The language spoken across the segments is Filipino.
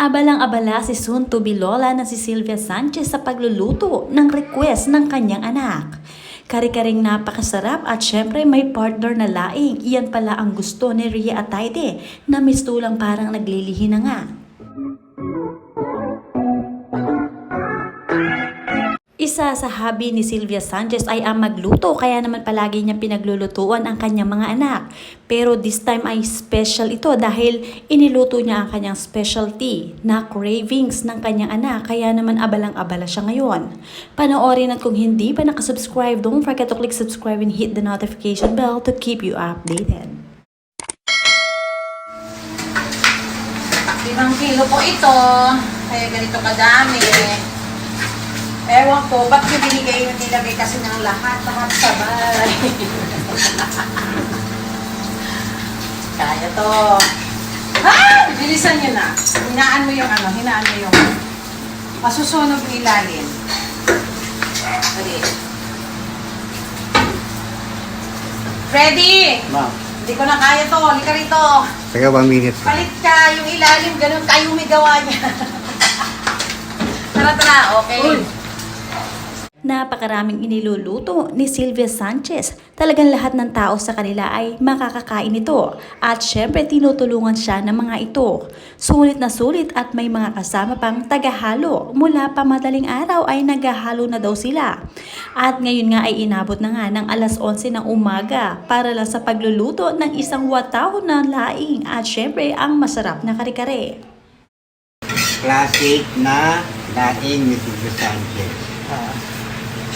Abalang-abala si soon-to-be lola na si Sylvia Sanchez sa pagluluto ng request ng kanyang anak. Kari-karing napakasarap at syempre may partner na laing. Iyan pala ang gusto ni Ria Atayde na mistulang parang naglilihi na nga. Isa sa hobby ni Sylvia Sanchez ay ang magluto kaya naman palagi niya pinaglulutuan ang kanyang mga anak. Pero this time ay special ito dahil iniluto niya ang kanyang specialty na cravings ng kanyang anak kaya naman abalang-abala siya ngayon. Panoorin at kung hindi pa nakasubscribe, don't forget to click subscribe and hit the notification bell to keep you updated. Limang kilo po ito. Kaya ganito kadami. Ewan ko, ba't yung binigay yung nilagay kasi ng lahat, lahat sabay. Kaya to. Ha! Bilisan nyo na. Hinaan mo yung ano, hinaan mo yung masusunog ilalim. Ready? Ready! Ma'am, Hindi ko na kaya to. Halika rito. taga one minute. Palit ka yung ilalim, ganun tayo may gawa niya. tara, tara, okay. Napakaraming iniluluto ni Sylvia Sanchez. Talagang lahat ng tao sa kanila ay makakakain ito. At syempre tinutulungan siya ng mga ito. Sulit na sulit at may mga kasama pang tagahalo. Mula pa madaling araw ay naghahalo na daw sila. At ngayon nga ay inabot na nga ng alas 11 ng umaga para lang sa pagluluto ng isang wataw na laing at syempre ang masarap na kare-kare. Classic na dating ni Silvio Sanchez.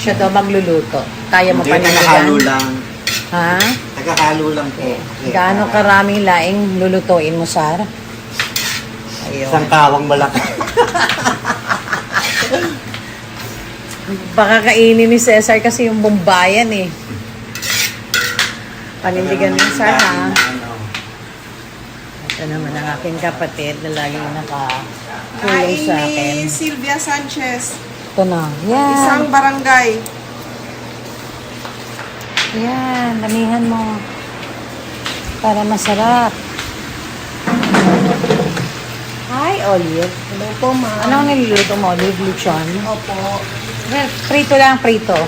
Siya daw magluluto. Kaya mo Hindi, tagahalo lang. Ha? Tagahalo lang po. Gaano karaming laing lulutuin mo, Sarah? Isang kawang malaki. Baka kainin ni Cesar kasi yung bombayan eh. Panindigan mo, Sar, ha? Ano, Ito naman ang aking kapatid na laging nakatulong Kain sa akin. ni Sylvia Sanchez. Ito na. Yan. Isang barangay. Yan. Damihan mo. Para masarap. Hi, Olive. Hello po, ma'am. Anong niluluto mo? Olive lechon? Opo. Well, prito lang, prito.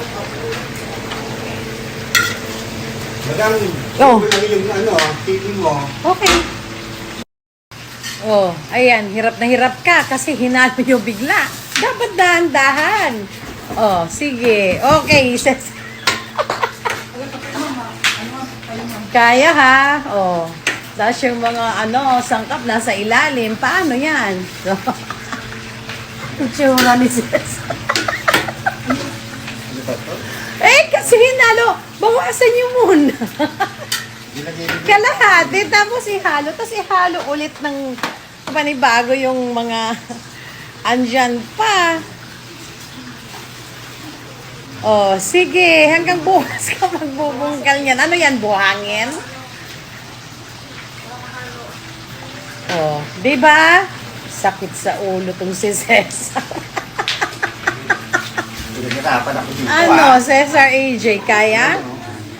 Madam, Oh. lang yung ano, TV mo. Okay. Oh, ayan, hirap na hirap ka kasi hinalo yung bigla. Dapat dahan-dahan. Oh, sige. Okay, ses. Kaya ha? Oh. Tapos yung mga ano, sangkap nasa ilalim. Paano yan? Itsura ni Cesar. eh, kasi hinalo. Bawasan niyo muna. Kalahati, tapos ihalo, tapos ihalo ulit ng panibago yung mga andyan pa. Oh, sige, hanggang bukas ka magbubungkal niyan. Ano yan, buhangin? Oh, di ba? Sakit sa ulo tong si Cesar. Pinagkatapan ako dito. ano, ah. Cesar AJ, kaya?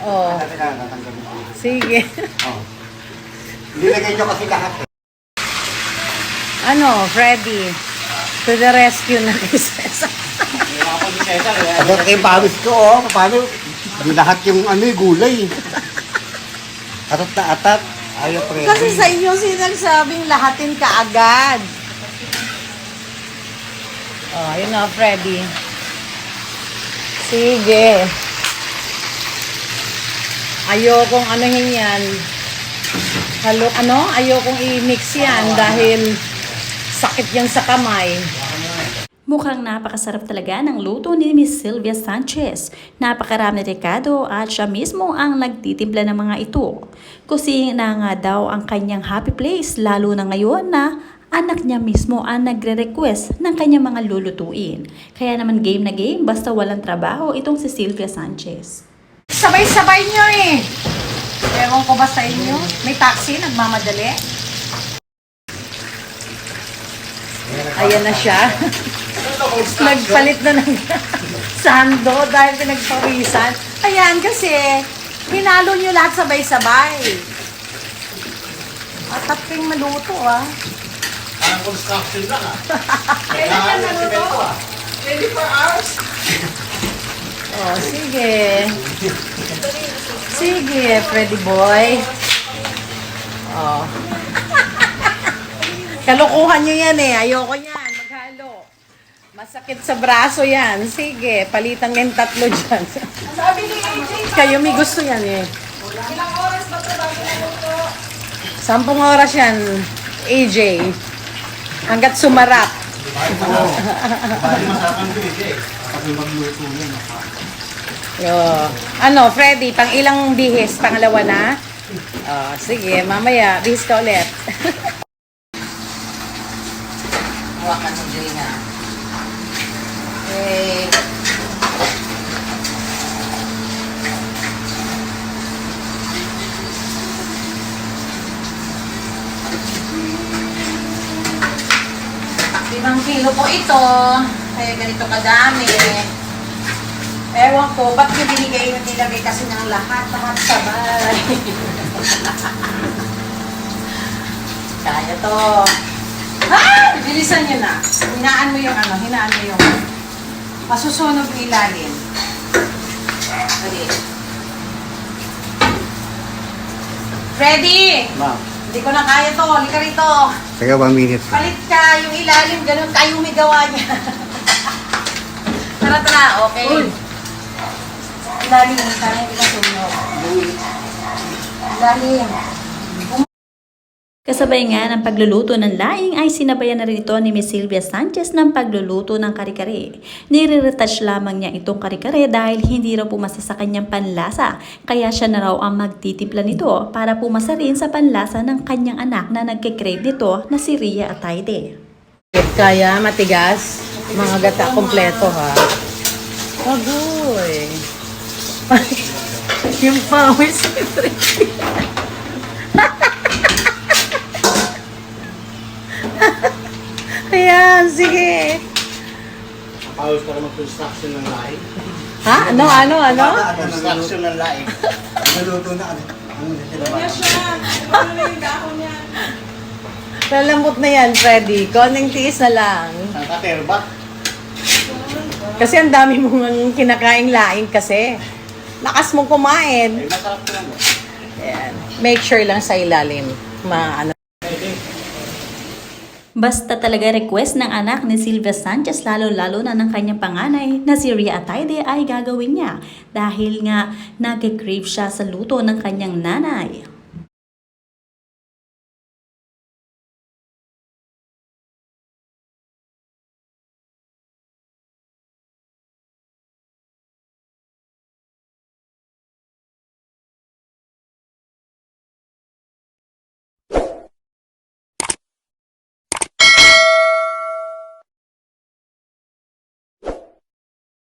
Oh, Ano, tatanggalin ko. sige. Oh. Nilagay nyo kasi lahat eh. Ano, Freddy? To the rescue na kay Cesar. Agad kayo pawis ko, oh. Paano? Di lahat yung ano, eh, gulay. Atat na atat. Ayaw pre. Kasi sa inyo sinagsabing lahatin ka agad. Oh, yun na, Freddy. Sige. Ayokong anuhin yan. Halo, ano? Ayokong i-mix yan dahil sakit yan sa kamay. Mukhang napakasarap talaga ng luto ni Miss Sylvia Sanchez. Napakarami rekado at siya mismo ang nagtitimpla ng mga ito. Kusina nga daw ang kanyang happy place lalo na ngayon na anak niya mismo ang nagre-request ng kanyang mga lulutuin. Kaya naman game na game basta walang trabaho itong si Sylvia Sanchez. Sabay-sabay nyo eh. Ewan ko ba sa inyo? May taxi, nagmamadali. Ayan na siya. Nagpalit na ng sando dahil pinagpawisan. Ayan kasi, hinalo nyo lahat sabay-sabay. At taping maluto ah. Parang construction lang ah. Kailangan na semento ah. 24 hours. Oh, sige. Sige, Freddy boy. Oh. Kalukuhan nyo yan eh. Ayoko yan. Maghalo. Masakit sa braso yan. Sige, palitan yung tatlo dyan. Sabi ni AJ, Kayo may gusto yan eh. ilang oras ba ito bago naluto? Sampung oras yan, AJ. Hanggat sumarap. Masarap ang bilis eh. Pag magluto yan. Yo. Ano, Freddy, pang ilang bihis? Pangalawa na? Oh, sige, mamaya, bihis ka ulit. Hawakan mo, Jay, nga. Okay. Limang kilo po ito. Kaya ganito kadami. Ewan ko, ba't yung binigay yung nilagay kasi ng lahat-lahat sabay. Kaya to. Ha! Bilisan nyo na. Hinaan mo yung ano, hinaan mo yung masusunog yung ilalim. Ready? Ready! Ma'am. Hindi ko na kaya to. Halika rito. Sige, one minute. Palit ka yung ilalim. Ganun kayo may gawa niya. tara, tara. Okay. Ilalim. Sana hindi ka sunog. Ilalim. Kasabay nga ng pagluluto ng laing ay sinabayan na rin ito ni Miss Sylvia Sanchez ng pagluluto ng kare-kare. Nire-retouch lamang niya itong kare-kare dahil hindi raw pumasa sa kanyang panlasa. Kaya siya na raw ang magtitimpla nito para pumasa rin sa panlasa ng kanyang anak na nagkikrave nito na si Ria Ataide. Kaya matigas. Mga gata kompleto ha. Agoy. yung pawis ni. Ayan, sige. Pawis para mag-construction ng laing. Ha? Ano, ano, ano? Construction ng laing. Naluto na ano. Ano na sila ba? Ano na yung dahon niya? Lalambot na yan, Freddy. Konting tiis na lang. Ang katerba. Kasi ang dami mong kinakaing laing kasi. Lakas mong kumain. Eh, masarap lang. Ayan. Make sure lang sa ilalim. Ma, ano, Basta talaga request ng anak ni Sylvia Sanchez lalo-lalo na ng kanyang panganay na si Ria Ataide ay gagawin niya dahil nga nag-crave siya sa luto ng kanyang nanay.